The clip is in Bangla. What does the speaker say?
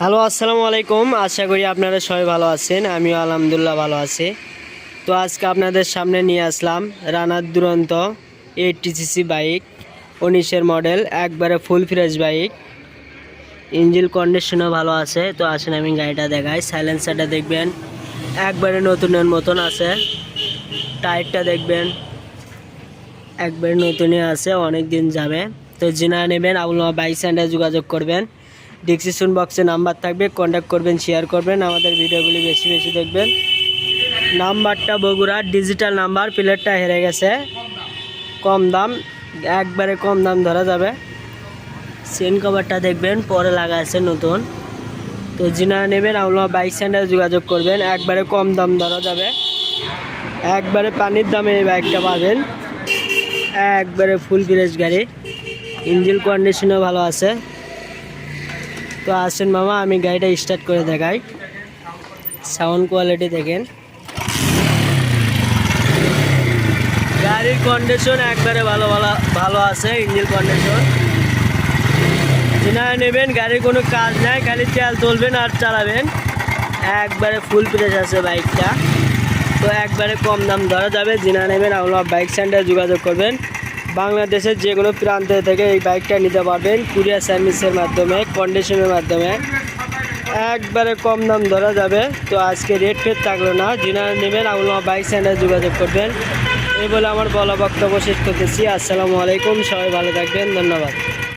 হ্যালো, আসসালামু আলাইকুম। আশা করি আপনারা সবাই ভালো আছেন। আমিও আলহামদুলিল্লাহ ভালো আছি। তো আজকে আপনাদের সামনে নিয়ে আসলাম রানার দুরন্ত এইটিসিসি বাইক উনিশের মডেল একবারে ফুল ফ্রেশ বাইক ইঞ্জিল কন্ডিশনও ভালো আছে। তো আসেন আমি গাড়িটা দেখাই। সাইলেন্সারটা দেখবেন। একবারে নতুনের মতন আছে। টায়ারটা দেখবেন। একবারে নতুনই আছে। অনেক দিন যাবে। তো যিনা নেবেন আপনারা বাইক স্ট্যান্ডে যোগাযোগ করবেন। ডিসক্রিপশন বক্সে নাম্বার থাকবে কন্ট্যাক্ট করবেন শেয়ার করবেন, আমাদের ভিডিওগুলি বেশি বেশি দেখবেন। নাম্বারটা বগুড়ার ডিজিটাল নাম্বার প্লেটটা হেরে গেছে। কম দাম, একবারে কম দাম ধরা যাবে। সেন কভারটা দেখবেন, পরে লাগা আছে নতুন। তো যিনা নেবেন আপনার বাইক স্ট্যান্ডে যোগাযোগ করবেন, একবারে কম দাম ধরা যাবে। একবারে পানির দামে এই বাইকটা পাবেন। একবারে ফুল ফ্রেশ গাড়ি। ইঞ্জিন কন্ডিশনও ভালো আছে। তো আসেন মামা, আমি গাড়িটা স্টার্ট করে দেখাই। সাউন্ড কোয়ালিটি দেখেন। গাড়ির কন্ডিশন একবারে ভালো ভালো ভালো আছে ইঞ্জিন কন্ডিশন যিনা নেবেন, গাড়ির কোনো কাজ নাই, খালি তেল তুলবেন আর চালাবেন। একবারে ফুল ফ্রেশ আছে বাইকটা তো একবারে কম দাম ধরা যাবে যিনা নেবেন আপনারা বাইক সেন্টারে যোগাযোগ করবেন। বাংলাদেশের যে কোনো প্রান্ত থেকে এই বাইকটা নিতে পারবেন কুরিয়ার সার্ভিসের মাধ্যমে কন্ডিশনের মাধ্যমে। একবারে কম দাম ধরা যাবে। তো আজকে রেট ফেট থাকল না। যিনারা নেবেন আপনার বাইক সেন্টার যোগাযোগ করবেন। এই বলে আমার বলা বক্তব্য শেষ করতেছি। আসসালামু আলাইকুম, সবাই ভালো থাকবেন, ধন্যবাদ।